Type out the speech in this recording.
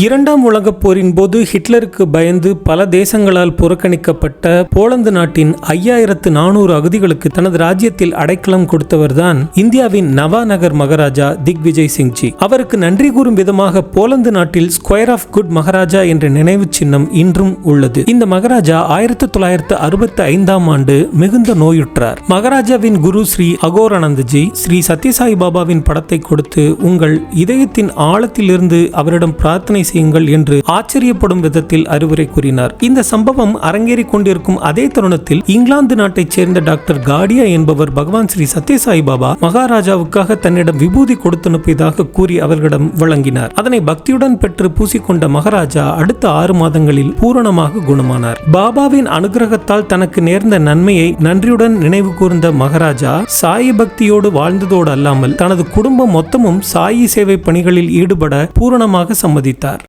இரண்டாம் உலகப் போரின் போது ஹிட்லருக்கு பயந்து பல தேசங்களால் புறக்கணிக்கப்பட்ட போலந்து நாட்டின் ஐயாயிரத்து நானூறு அகதிகளுக்கு தனது ராஜ்யத்தில் அடைக்கலம் கொடுத்தவர்தான் இந்தியாவின் நவாநகர் மகாராஜா திக்விஜய் சிங்ஜி. அவருக்கு நன்றி கூறும் விதமாக போலந்து நாட்டில் ஸ்கொயர் ஆஃப் குட் மகாராஜா என்ற நினைவு சின்னம் இன்றும் உள்ளது. இந்த மகாராஜா ஆயிரத்தி தொள்ளாயிரத்து அறுபத்தி ஐந்தாம் ஆண்டு மிகுந்த நோயுற்றார். மகாராஜாவின் குரு ஸ்ரீ அகோரானந்தஜி ஸ்ரீ சத்யசாய் பாபாவின் படத்தை கொடுத்து உங்கள் இதயத்தின் ஆழத்திலிருந்து அவரிடம் பிரார்த்தனை செய்யுங்கள் என்று ஆச்சரியப்படும் விதத்தில் அறிவுரை கூறினார். இந்த சம்பவம் அரங்கேறிக் கொண்டிருக்கும் அதே தருணத்தில் இங்கிலாந்து நாட்டைச் சேர்ந்த டாக்டர் காடியா என்பவர் பகவான் ஸ்ரீ சத்யசாய் பாபா மகாராஜாவுக்காக தன்னிடம் விபூதி கொடுத்து அனுப்பியதாக கூறி அவர்களிடம் வழங்கினார். அதனை பக்தியுடன் பெற்று பூசிக்கொண்ட மகாராஜா அடுத்த ஆறு மாதங்களில் பூரணமாக குணமானார். பாபாவின் அனுகிரகத்தால் தனக்கு நேர்ந்த நன்மையை நன்றியுடன் நினைவு கூர்ந்த மகாராஜா சாயி பக்தியோடு வாழ்ந்ததோடு அல்லாமல் தனது குடும்பம் மொத்தமும் சாயி சேவை பணிகளில் ஈடுபட பூரணமாக சம்மதித்தார்.